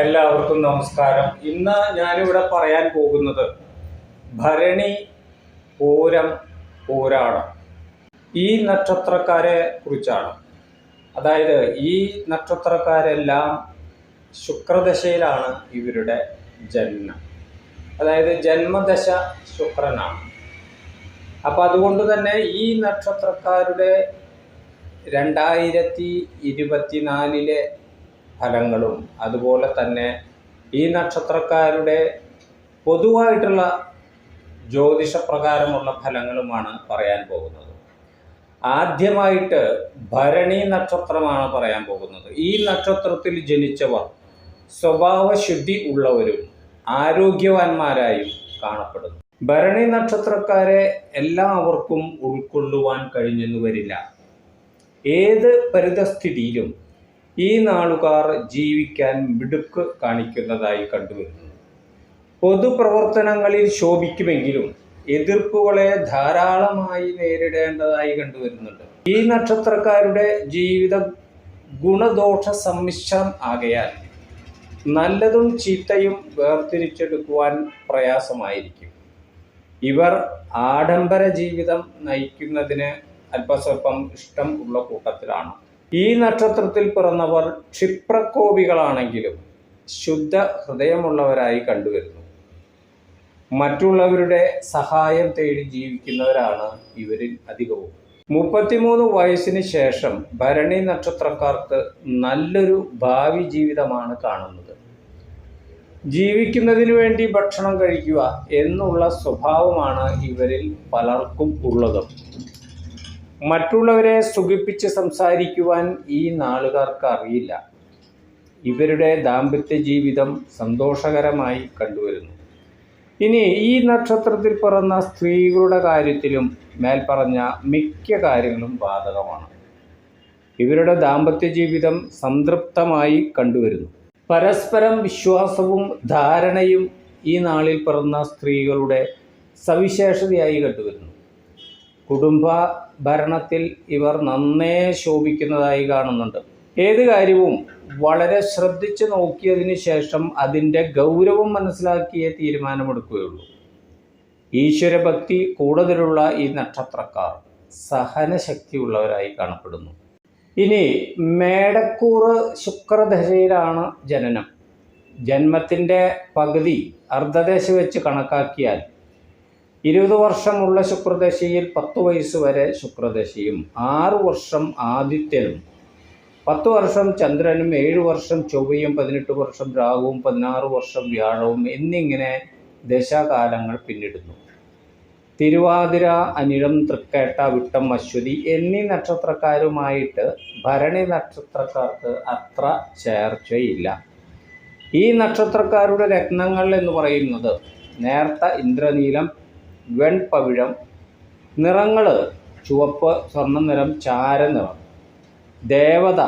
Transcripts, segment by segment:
എല്ലാവർക്കും നമസ്കാരം. ഇന്ന് ഞാനിവിടെ പറയാൻ പോകുന്നത് ഭരണി പൂരം പൂരാടം. ഈ നക്ഷത്രക്കാരെ കുറിച്ചാണ്. അതായത് ഈ നക്ഷത്രക്കാരെല്ലാം ശുക്രദശയിലാണ് ഇവരുടെ ജന്മം. അതായത് ജന്മദശ ശുക്രനാണ്. അപ്പം അതുകൊണ്ട് തന്നെ ഈ നക്ഷത്രക്കാരുടെ രണ്ടായിരത്തി ഇരുപത്തിനാലിലെ ഫലങ്ങളും അതുപോലെ തന്നെ ഈ നക്ഷത്രക്കാരുടെ പൊതുവായിട്ടുള്ള ജ്യോതിഷപ്രകാരമുള്ള ഫലങ്ങളുമാണ് പറയാൻ പോകുന്നത്. ആദ്യമായിട്ട് ഭരണി നക്ഷത്രമാണ് പറയാൻ പോകുന്നത്. ഈ നക്ഷത്രത്തിൽ ജനിച്ചവർ സ്വഭാവശുദ്ധി ഉള്ളവരും ആരോഗ്യവാന്മാരായും കാണപ്പെടുന്നു. ഭരണി നക്ഷത്രക്കാരെ എല്ലാവർക്കും ഉൾക്കൊള്ളുവാൻ കഴിഞ്ഞെന്ന് വരില്ല. ഏത് പരിതസ്ഥിതിയിലും ഈ നാളുകാർ ജീവിക്കാൻ മിടുക്ക് കാണിക്കുന്നതായി കണ്ടുവരുന്നു. പൊതുപ്രവർത്തനങ്ങളിൽ ശോഭിക്കുമെങ്കിലും എതിർപ്പുകളെ ധാരാളമായി നേരിടേണ്ടതായി കണ്ടുവരുന്നുണ്ട്. ഈ നക്ഷത്രക്കാരുടെ ജീവിത ഗുണദോഷ സമ്മിശ്രം ആകയാൽ നല്ലതും ചീത്തയും വേർതിരിച്ചെടുക്കുവാൻ പ്രയാസമായിരിക്കും. ഇവർ ആഡംബര ജീവിതം നയിക്കുന്നതിന് അല്പസ്വല്പം ഇഷ്ടം ഉള്ള കൂട്ടത്തിലാണ്. ഈ നക്ഷത്രത്തിൽ പിറന്നവർ ക്ഷിപ്രകോപികളാണെങ്കിലും ശുദ്ധ ഹൃദയമുള്ളവരായി കണ്ടുവരുന്നു. മറ്റുള്ളവരുടെ സഹായം തേടി ജീവിക്കുന്നവരാണ് ഇവരിൽ അധികവും. മുപ്പത്തിമൂന്ന് വയസ്സിന് ശേഷം ഭരണി നക്ഷത്രക്കാർക്ക് നല്ലൊരു ഭാവി ജീവിതമാണ് കാണുന്നത്. ജീവിക്കുന്നതിന് വേണ്ടി ഭക്ഷണം കഴിക്കുക എന്നുള്ള സ്വഭാവമാണ് ഇവരിൽ പലർക്കും ഉള്ളത്. മറ്റുള്ളവരെ സുഖിപ്പിച്ച് സംസാരിക്കുവാൻ ഈ നാളുകാർക്ക് അറിയില്ല. ഇവരുടെ ദാമ്പത്യ ജീവിതം സന്തോഷകരമായി കണ്ടുവരുന്നു. ഇനി ഈ നക്ഷത്രത്തിൽ പിറന്ന സ്ത്രീകളുടെ കാര്യത്തിലും മേൽപ്പറഞ്ഞ മിക്ക കാര്യങ്ങളും ബാധകമാണ്. ഇവരുടെ ദാമ്പത്യ ജീവിതം സംതൃപ്തമായി കണ്ടുവരുന്നു. പരസ്പരം വിശ്വാസവും ധാരണയും ഈ നാളിൽ പിറന്ന സ്ത്രീകളുടെ സവിശേഷതയായി കണ്ടുവരുന്നു. കുടുംബ ഭരണത്തിൽ ഇവർ നന്നേ ശോഭിക്കുന്നതായി കാണുന്നുണ്ട്. ഏത് കാര്യവും വളരെ ശ്രദ്ധിച്ച് നോക്കിയതിന് ശേഷം അതിന്റെ ഗൗരവം മനസ്സിലാക്കിയേ തീരുമാനമെടുക്കുകയുള്ളൂ. ഈശ്വരഭക്തി കൂടുതലുള്ള ഈ നക്ഷത്രക്കാർ സഹനശക്തിയുള്ളവരായി കാണപ്പെടുന്നു. ഇനി മേടക്കൂറ് ശുക്രദശയിലാണ് ജനനം. ജന്മത്തിന്റെ പകുതി അർദ്ധദശ വെച്ച് കണക്കാക്കിയാൽ ഇരുപത് വർഷമുള്ള ശുക്രദശയിൽ പത്ത് വയസ്സ് വരെ ശുക്രദശയും ആറ് വർഷം ആദിത്യനും പത്ത് വർഷം ചന്ദ്രനും ഏഴ് വർഷം ചൊവ്വയും പതിനെട്ട് വർഷം രാഹുവും പതിനാറ് വർഷം വ്യാഴവും എന്നിങ്ങനെ ദശാകാലങ്ങൾ പിന്നിടുന്നു. തിരുവാതിര അനിഴം തൃക്കേട്ട വിട്ടം അശ്വതി എന്നീ നക്ഷത്രക്കാരുമായിട്ട് ഭരണി നക്ഷത്രക്കാർക്ക് അത്ര ചേർച്ചയില്ല. ഈ നക്ഷത്രക്കാരുടെ രത്നങ്ങൾ എന്ന് പറയുന്നത് നേർത്ത ഇന്ദ്രനീലം വെൺപവിഴം നിറങ്ങൾ ചുവപ്പ് സ്വർണ നിറം ചാരനിറം ദേവത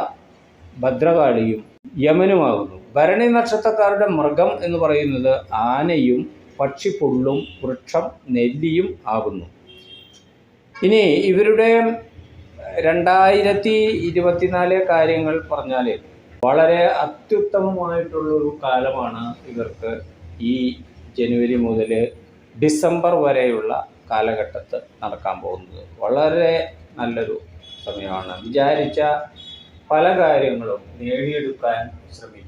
ഭദ്രകാളിയും യമനുമാകുന്നു. ഭരണി നക്ഷത്രക്കാരുടെ മൃഗം എന്ന് പറയുന്നത് ആനയും പക്ഷിപ്പുള്ളും വൃക്ഷം നെല്ലിയും ആകുന്നു. ഇനി ഇവരുടെ രണ്ടായിരത്തി ഇരുപത്തിനാല് കാര്യങ്ങൾ പറഞ്ഞാൽ വളരെ അത്യുത്തമമായിട്ടുള്ളൊരു കാലമാണ് ഇവർക്ക് ഈ ജനുവരി മുതൽ ഡിസംബർ വരെയുള്ള കാലഘട്ടത്ത് നടക്കാൻ പോകുന്നത് വളരെ നല്ലൊരു സമയമാണ്. വിചാരിച്ച പല കാര്യങ്ങളും നേടിയെടുക്കാൻ ശ്രമിക്കും.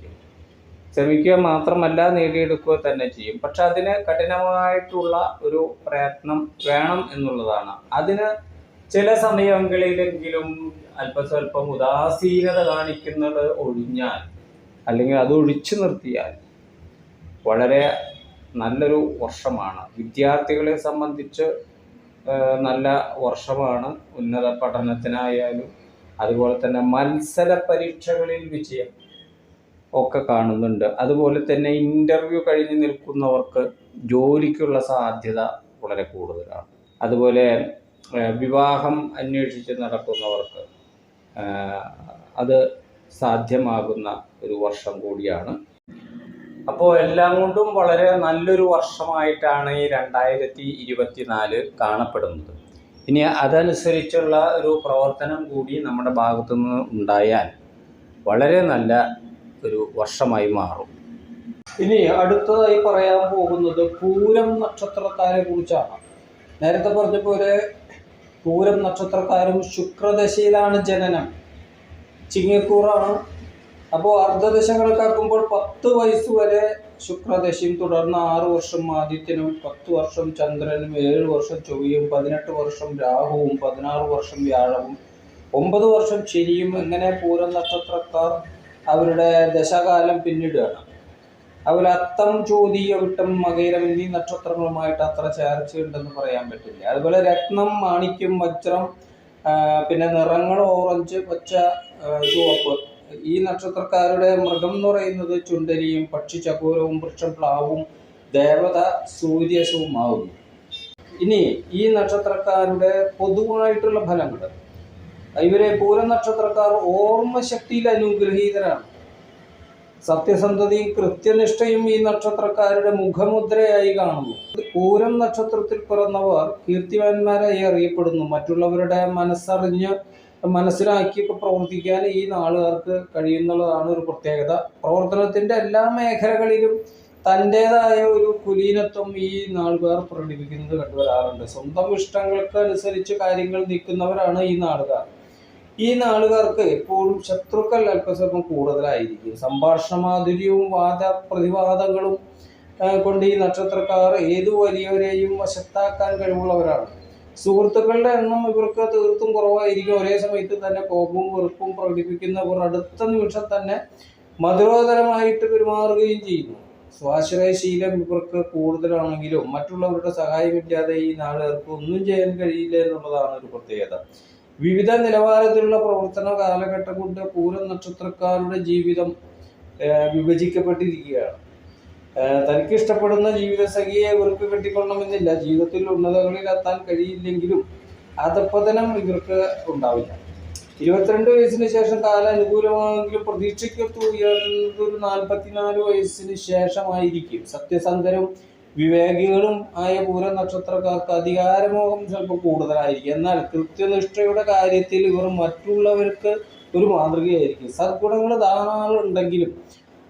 ശ്രമിക്കുക മാത്രമല്ല നേടിയെടുക്കുക തന്നെ ചെയ്യും. പക്ഷെ അതിന് കഠിനമായിട്ടുള്ള ഒരു പ്രയത്നം വേണം എന്നുള്ളതാണ്. അതിന് ചില സമയങ്ങളിലെങ്കിലും അല്പസ്വല്പം ഉദാസീനത കാണിക്കുന്നത് ഒഴിഞ്ഞാൽ അല്ലെങ്കിൽ അത് ഒഴിച്ചു നിർത്തിയാൽ വളരെ നല്ലൊരു വർഷമാണ്. വിദ്യാർത്ഥികളെ സംബന്ധിച്ച് നല്ല വർഷമാണ്. ഉന്നത പഠനത്തിനായാലും അതുപോലെ തന്നെ മത്സര പരീക്ഷകളിൽ വിജയം ഒക്കെ കാണുന്നുണ്ട്. അതുപോലെ തന്നെ ഇന്റർവ്യൂ കഴിഞ്ഞ് നിൽക്കുന്നവർക്ക് ജോലിക്കുള്ള സാധ്യത വളരെ കൂടുതലാണ്. അതുപോലെ വിവാഹം അന്വേഷിച്ച് നടക്കുന്നവർക്ക് അത് സാധ്യമാകുന്ന ഒരു വർഷം കൂടിയാണ്. അപ്പോൾ എല്ലാം കൊണ്ടും വളരെ നല്ലൊരു വർഷമായിട്ടാണ് ഈ രണ്ടായിരത്തി ഇരുപത്തിനാല് കാണപ്പെടുന്നത്. ഇനി അതനുസരിച്ചുള്ള ഒരു പ്രവർത്തനം കൂടി നമ്മുടെ ഭാഗത്തു നിന്ന് ഉണ്ടായാൽ വളരെ നല്ല ഒരു വർഷമായി മാറും. ഇനി അടുത്തതായി പറയാൻ പോകുന്നത് പൂരം നക്ഷത്രക്കാരെ കുറിച്ചാണ്. നേരത്തെ പറഞ്ഞ പോലെ പൂരം നക്ഷത്രക്കാരും ശുക്രദശയിലാണ് ജനനം. ചിങ്ങക്കൂറാണ് അപ്പോൾ അർദ്ധദശ കണക്കാക്കുമ്പോൾ പത്ത് വയസ്സ് വരെ ശുക്രദശയും തുടർന്ന് ആറ് വർഷം ആദിത്യനും പത്ത് വർഷം ചന്ദ്രനും ഏഴ് വർഷം ചൊവ്വയും പതിനെട്ട് വർഷം രാഹുവും പതിനാറ് വർഷം വ്യാഴവും ഒമ്പത് വർഷം ശനിയും എങ്ങനെ പൂരം നക്ഷത്രക്കാർ അവരുടെ ദശകാലം പിന്നിടുകയാണ്. അതുപോലെ അത്തം ചോതി അവിട്ടം മകയിരം എന്നീ നക്ഷത്രങ്ങളുമായിട്ട് അത്ര ചേർച്ചയുണ്ടെന്ന് പറയാൻ പറ്റില്ല. അതുപോലെ രത്നം മാണിക്യം വജ്രം പിന്നെ നിറങ്ങൾ ഓറഞ്ച് പച്ച ചുവപ്പ് ഈ നക്ഷത്രക്കാരുടെ മൃഗം എന്ന് പറയുന്നത് ചുണ്ടരിയും പക്ഷി ചകോരവും വൃക്ഷം പ്ലാവും ദേവത സൂര്യശവുമാവുന്നു ഇനി ഈ നക്ഷത്രക്കാരുടെ പൊതുവായിട്ടുള്ള ഫലങ്ങൾ. ഇവരെ പൂരം നക്ഷത്രക്കാർ ഓർമ്മ ശക്തിയിൽ അനുഗ്രഹീതരാണ്. സത്യസന്ധതയും കൃത്യനിഷ്ഠയും ഈ നക്ഷത്രക്കാരുടെ മുഖമുദ്രയായി കാണുന്നു. പൂരം നക്ഷത്രത്തിൽ പിറന്നവർ കീർത്തിവാന്മാരായി അറിയപ്പെടുന്നു. മറ്റുള്ളവരുടെ മനസ്സറിഞ്ഞ് മനസ്സിലാക്കിയൊക്കെ പ്രവർത്തിക്കാൻ ഈ നാളുകാർക്ക് കഴിയുന്നുള്ളതാണ് ഒരു പ്രത്യേകത. പ്രവർത്തനത്തിന്റെ എല്ലാ മേഖലകളിലും തന്റെതായ ഒരു കുലീനത്വം ഈ നാളുകാർ പ്രകടിപ്പിക്കുന്നത് കണ്ടുവരാറുണ്ട്. സ്വന്തം ഇഷ്ടങ്ങൾക്ക് അനുസരിച്ച് കാര്യങ്ങൾ നീക്കുന്നവരാണ് ഈ നാളുകാർ. ഈ നാളുകാർക്ക് എപ്പോഴും ശത്രുക്കൾ അല്പസ്വല്പം കൂടുതലായിരിക്കും. സംഭാഷണ മാധുര്യവും വാദ പ്രതിവാദങ്ങളും കൊണ്ട് ഈ നക്ഷത്രക്കാർ ഏതു വലിയവരെയും വശത്താക്കാൻ കഴിവുള്ളവരാണ്. സുഹൃത്തുക്കളുടെ എണ്ണം ഇവർക്ക് തീർത്തും കുറവായിരിക്കും. ഒരേ സമയത്ത് തന്നെ കോപവും വെറുപ്പും പ്രകടിപ്പിക്കുന്നവർ അടുത്ത നിമിഷം തന്നെ മധുരോധരമായിട്ട് പെരുമാറുകയും ചെയ്യുന്നു. സ്വാശ്രയശീലം ഇവർക്ക് കൂടുതലാണെങ്കിലും മറ്റുള്ളവരുടെ സഹായമില്ലാതെ ഈ നാടുകാർക്ക് ഒന്നും ചെയ്യാൻ കഴിയില്ല എന്നുള്ളതാണ് ഒരു പ്രത്യേകത. വിവിധ നിലവാരത്തിലുള്ള പ്രവർത്തന കാലഘട്ടം കൊണ്ട് പൂരം നക്ഷത്രക്കാരുടെ ജീവിതം വിഭജിക്കപ്പെട്ടിരിക്കുകയാണ്. തനിക്ക് ഇഷ്ടപ്പെടുന്ന ജീവിതസഖിയെ ഇവർക്ക് കെട്ടിക്കൊള്ളണമെന്നില്ല ജീവിതത്തിൽ ഉന്നതകളിൽ എത്താൻ കഴിയില്ലെങ്കിലും അതപ്പതനം ഇവർക്ക് ഉണ്ടാവില്ല. ഇരുപത്തിരണ്ട് വയസ്സിന് ശേഷം കാല അനുകൂലമാണെങ്കിലും പ്രതീക്ഷയ്ക്കൊത്ത് ഉയർന്നത് ഒരു നാൽപ്പത്തിനാല് വയസ്സിന് ശേഷമായിരിക്കും. സത്യസന്ധരും വിവേകികളും ആയ പൂര നക്ഷത്രക്കാർക്ക് അധികാരമോഹം ചിലപ്പോൾ കൂടുതലായിരിക്കും. എന്നാൽ കൃത്യനിഷ്ഠയുടെ കാര്യത്തിൽ ഇവർ മറ്റുള്ളവർക്ക് ഒരു മാതൃകയായിരിക്കും. സദ്ഗുണങ്ങൾ ധാരാളം ഉണ്ടെങ്കിലും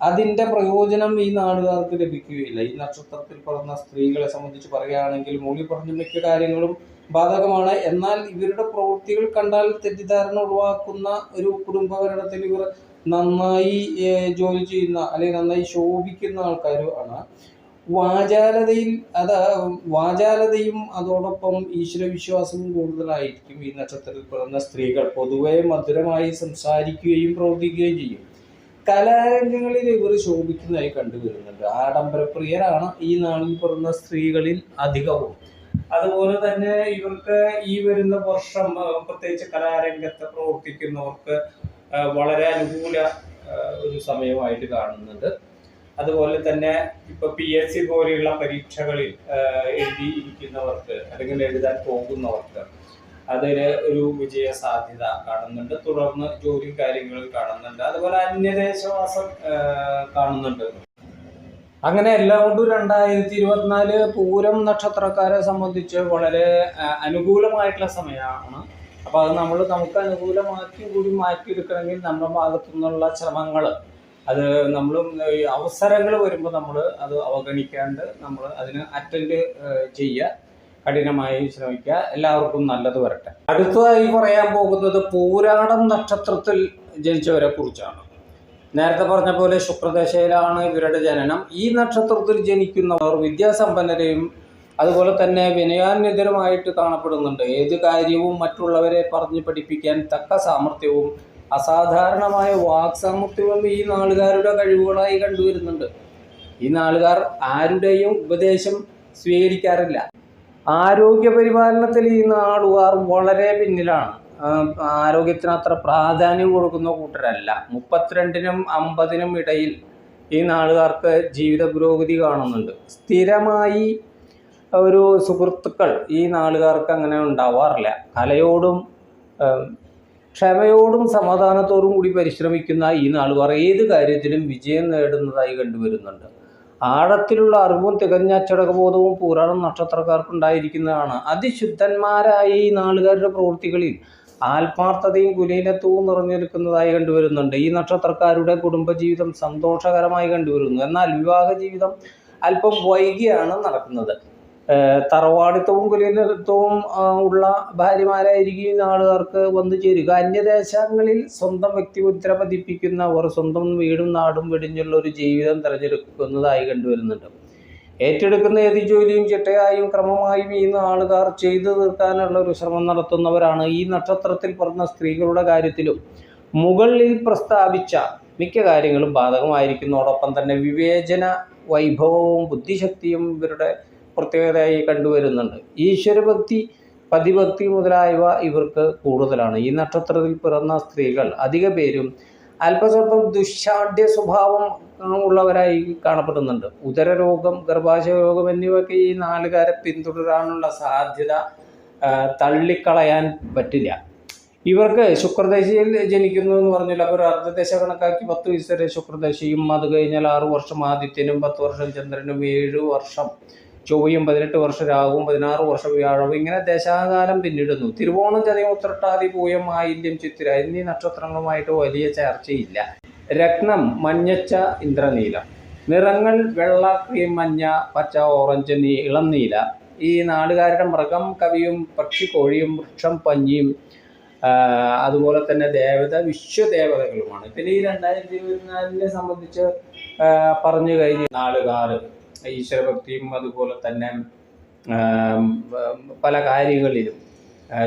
അതിന്റെ പ്രയോജനം ഈ നാടുകാർക്ക് ലഭിക്കുകയില്ല. ഈ നക്ഷത്രത്തിൽ പറഞ്ഞ സ്ത്രീകളെ സംബന്ധിച്ച് പറയുകയാണെങ്കിൽ മൂളി പറഞ്ഞ മിക്ക കാര്യങ്ങളും ബാധകമാണ്. എന്നാൽ ഇവരുടെ പ്രവൃത്തികൾ കണ്ടാൽ തെറ്റിദ്ധാരണ ഉളവാക്കുന്ന ഒരു കുടുംബഭരണത്തിൽ ഇവർ നന്നായി ജോലി ചെയ്യുന്ന അല്ലെങ്കിൽ നന്നായി ശോഭിക്കുന്ന ആൾക്കാരുമാണ് വാചാലതയിൽ അത് വാചാലതയും അതോടൊപ്പം ഈശ്വരവിശ്വാസവും കൂടുതലായിരിക്കും ഈ നക്ഷത്രത്തിൽ പിറന്ന സ്ത്രീകൾ. പൊതുവെ മധുരമായി സംസാരിക്കുകയും പ്രവർത്തിക്കുകയും ചെയ്യും. കലാരംഗങ്ങളിൽ ഇവർ ശോഭിക്കുന്നതായി കണ്ടുവരുന്നുണ്ട് ആഡംബരപ്രിയരാണ് ഈ നാളിൽ പിറന്ന സ്ത്രീകളിൽ അധികവും. അതുപോലെ തന്നെ ഇവർക്ക് ഈ വരുന്ന വർഷം പ്രത്യേകിച്ച് കലാരംഗത്ത് പ്രവർത്തിക്കുന്നവർക്ക് വളരെ അനുകൂല ഒരു സമയമായിട്ട് കാണുന്നുണ്ട്. അതുപോലെ തന്നെ ഇപ്പൊ പി എസ് സി പോലെയുള്ള പരീക്ഷകളിൽ എഴുതിയിരിക്കുന്നവർക്ക് അല്ലെങ്കിൽ എഴുതാൻ പോകുന്നവർക്ക് അതിന് ഒരു വിജയ സാധ്യത കാണുന്നുണ്ട്. തുടർന്ന് ജോലി കാര്യങ്ങൾ കാണുന്നുണ്ട്. അതുപോലെ അന്യദേശവാസം കാണുന്നുണ്ട്. അങ്ങനെ എല്ലാം കൊണ്ടും രണ്ടായിരത്തി ഇരുപത്തിനാല് പൂരം നക്ഷത്രക്കാരെ സംബന്ധിച്ച് വളരെ അനുകൂലമായിട്ടുള്ള സമയമാണ്. അപ്പൊ അത് നമ്മൾ നമുക്ക് അനുകൂലമാക്കി കൂടി മാറ്റിയെടുക്കണമെങ്കിൽ നമ്മുടെ ഭാഗത്തു നിന്നുള്ള ശ്രമങ്ങൾ അത് നമ്മൾ അവസരങ്ങൾ വരുമ്പോൾ നമ്മൾ അത് അവഗണിക്കാണ്ട് നമ്മൾ അതിന് അറ്റൻഡ് ചെയ്യുക. കഠിനമായി ശ്രമിക്കുക എല്ലാവർക്കും നല്ലത് വരട്ടെ. അടുത്തതായി പറയാൻ പോകുന്നത് പൂരാടം നക്ഷത്രത്തിൽ ജനിച്ചവരെ കുറിച്ചാണ്. നേരത്തെ പറഞ്ഞ പോലെ ശുക്രദശയിലാണ് ഇവരുടെ ജനനം. ഈ നക്ഷത്രത്തിൽ ജനിക്കുന്നവർ വിദ്യാസമ്പന്നരെയും അതുപോലെ തന്നെ വിനയാന്യതരുമായിട്ട് കാണപ്പെടുന്നുണ്ട്. ഏത് കാര്യവും മറ്റുള്ളവരെ പറഞ്ഞ് പഠിപ്പിക്കാൻ തക്ക സാമർഥ്യവും അസാധാരണമായ വാക് സാമർഥ്യവും ഈ നാളുകാരുടെ കഴിവുകളായി കണ്ടുവരുന്നുണ്ട്. ഈ നാളുകാർ ആരുടെയും ഉപദേശം സ്വീകരിക്കാറില്ല. ആരോഗ്യ പരിപാലനത്തിൽ ഈ നാടുകാർ വളരെ പിന്നിലാണ്. ആരോഗ്യത്തിന് അത്ര പ്രാധാന്യം കൊടുക്കുന്ന കൂട്ടരല്ല. മുപ്പത്തിരണ്ടിനും അമ്പതിനും ഇടയിൽ ഈ നാടുകാർക്ക് ജീവിത പുരോഗതി കാണുന്നുണ്ട്. സ്ഥിരമായി ഒരു സുഹൃത്തുക്കൾ ഈ നാളുകാർക്ക് അങ്ങനെ ഉണ്ടാവാറില്ല. കലയോടും ക്ഷമയോടും സമാധാനത്തോടും കൂടി പരിശ്രമിക്കുന്ന ഈ നാളുകാർ ഏത് കാര്യത്തിലും വിജയം നേടുന്നതായി കണ്ടുവരുന്നുണ്ട്. ആഴത്തിലുള്ള അറിവും തികഞ്ഞ അച്ചടക്കബോധവും പുരാണം നക്ഷത്രക്കാർക്കുണ്ടായിരിക്കുന്നതാണ്. അതിശുദ്ധന്മാരായ ഈ നാളുകാരുടെ പ്രവൃത്തികളിൽ ആത്മാർത്ഥതയും കുലീനത്വവും നിറഞ്ഞു നിൽക്കുന്നതായി കണ്ടുവരുന്നുണ്ട്. ഈ നക്ഷത്രക്കാരുടെ കുടുംബജീവിതം സന്തോഷകരമായി കണ്ടുവരുന്നു. എന്നാൽ വിവാഹ ജീവിതം അല്പം വൈകിയാണ് നടക്കുന്നത്. തറവാടിത്തവും കുലീനത്വവും ഉള്ള ഭാര്യമാരായിരിക്കും നാടുകാർക്ക് വന്നു ചേരുക. അന്യദേശങ്ങളിൽ സ്വന്തം വ്യക്തിമുദ്ര പതിപ്പിക്കുന്നവർ സ്വന്തം വീടും നാടും വെടിഞ്ഞുള്ള ഒരു ജീവിതം തിരഞ്ഞെടുക്കുന്നതായി കണ്ടുവരുന്നുണ്ട്. ഏറ്റെടുക്കുന്ന ഏത് ജോലിയും ചിട്ടയായും ക്രമമായും ഈ നാളുകാർ ചെയ്തു തീർക്കാനുള്ള ഒരു ശ്രമം നടത്തുന്നവരാണ്. ഈ നക്ഷത്രത്തിൽ പറഞ്ഞ സ്ത്രീകളുടെ കാര്യത്തിലും മുകളിൽ പ്രസ്താവിച്ച മിക്ക കാര്യങ്ങളും ബാധകമായിരിക്കുന്നതോടൊപ്പം തന്നെ വിവേചന വൈഭവവും ബുദ്ധിശക്തിയും ഇവരുടെ പ്രത്യേകതയായി കണ്ടുവരുന്നുണ്ട്. ഈശ്വരഭക്തി പതിഭക്തി മുതലായവ ഇവർക്ക് കൂടുതലാണ്. ഈ നക്ഷത്രത്തിൽ പിറന്ന സ്ത്രീകൾ അധിക പേരും അല്പസ്വല്പം ദുശാഠ്യ സ്വഭാവം ഉള്ളവരായി കാണപ്പെടുന്നുണ്ട്. ഉദരരോഗം ഗർഭാശയ രോഗം എന്നിവയൊക്കെ ഈ നാലുകാരെ പിന്തുടരാനുള്ള സാധ്യത തള്ളിക്കളയാൻ പറ്റില്ല. ഇവർക്ക് ശുക്രദശയിൽ ജനിക്കുന്നു എന്ന് പറഞ്ഞില്ല. അപ്പോൾ ഒരു അർദ്ധദശ കണക്കാക്കി പത്ത് വയസ്സ് വരെ ശുക്രദശയും അത് കഴിഞ്ഞാൽ ആറു വർഷം ആദിത്യനും പത്ത് വർഷം ചന്ദ്രനും ഏഴ് വർഷം ചൊവ്വയും പതിനെട്ട് വർഷം രാഹുവും പതിനാറ് വർഷം വ്യാഴവും ഇങ്ങനെ ദശാകാലം പിന്നിടുന്നു. തിരുവോണം ചതയം ഉത്രട്ടാതി പൂയം ആയില്യം ചിത്തിര എന്നീ നക്ഷത്രങ്ങളുമായിട്ട് വലിയ ചർച്ചയില്ല. രത്നം മഞ്ഞച്ച ഇന്ദ്രനീലം. നിറങ്ങൾ വെള്ള ക്രീം മഞ്ഞ പച്ച ഓറഞ്ച് നീ ഇളം നീല. ഈ നാടുകാരുടെ മൃഗം കവിയും പക്ഷി കോഴിയും വൃക്ഷം പഞ്ഞിയും അതുപോലെ തന്നെ ദേവത വിശ്വദേവതകളുമാണ്. പിന്നെ ഈ രണ്ടായിരത്തി ഇരുപത്തിനാലിനെ സംബന്ധിച്ച് പറഞ്ഞു കഴിഞ്ഞ. നാളുകാർ ഈശ്വരഭക്തിയും അതുപോലെ തന്നെ പല കാര്യങ്ങളിലും.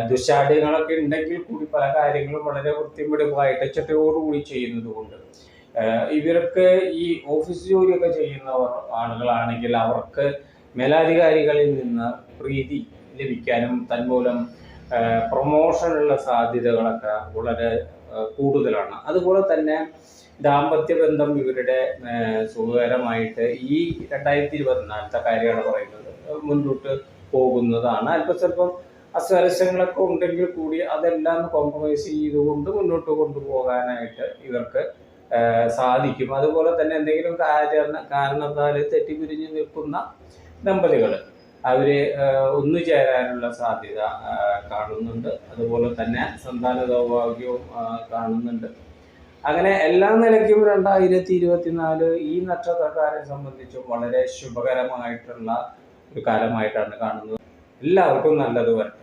ദുശാഠ്യങ്ങളൊക്കെ ഉണ്ടെങ്കിൽ കൂടി പല കാര്യങ്ങളും വളരെ വൃത്തിമെടുപ്പായിട്ട് ചിട്ടയോടുകൂടി ചെയ്യുന്നത് കൊണ്ട് ഈ ഓഫീസ് ജോലിയൊക്കെ ചെയ്യുന്നവർ ആളുകളാണെങ്കിൽ അവർക്ക് മേലാധികാരികളിൽ നിന്ന് പ്രീതി ലഭിക്കാനും തന്മൂലം പ്രൊമോഷനുള്ള സാധ്യതകളൊക്കെ വളരെ കൂടുതലാണ്. അതുപോലെ തന്നെ ദാമ്പത്യ ബന്ധം ഇവരുടെ സുഖകരമായിട്ട് ഈ രണ്ടായിരത്തി ഇരുപത്തിനാലത്തെ കാര്യമാണ് പറയുന്നത്. മുന്നോട്ട് പോകുന്നതാണ്. അല്പം ചിലപ്പം അസ്വരസ്യങ്ങളൊക്കെ ഉണ്ടെങ്കിൽ കൂടി അതെല്ലാം കോംപ്രമൈസ് ചെയ്തുകൊണ്ട് മുന്നോട്ട് കൊണ്ടുപോകാനായിട്ട് ഇവർക്ക് സാധിക്കും. അതുപോലെ തന്നെ എന്തെങ്കിലും കാരണ കാരണത്താൽ തെറ്റിപ്പിരിഞ്ഞ് നിൽക്കുന്ന ദമ്പതികൾ അവർ ഒന്നു ചേരാനുള്ള സാധ്യത കാണുന്നുണ്ട്. അതുപോലെ തന്നെ സന്താന ദൗർഭാഗ്യവും കാണുന്നുണ്ട്. അങ്ങനെ എല്ലാ നിലയ്ക്കും രണ്ടായിരത്തി ഇരുപത്തിനാല് ഈ നക്ഷത്രക്കാരെ സംബന്ധിച്ചും വളരെ ശുഭകരമായിട്ടുള്ള ഒരു കാലമായിട്ടാണ് കാണുന്നത്. എല്ലാവർക്കും നല്ലത് വരട്ടെ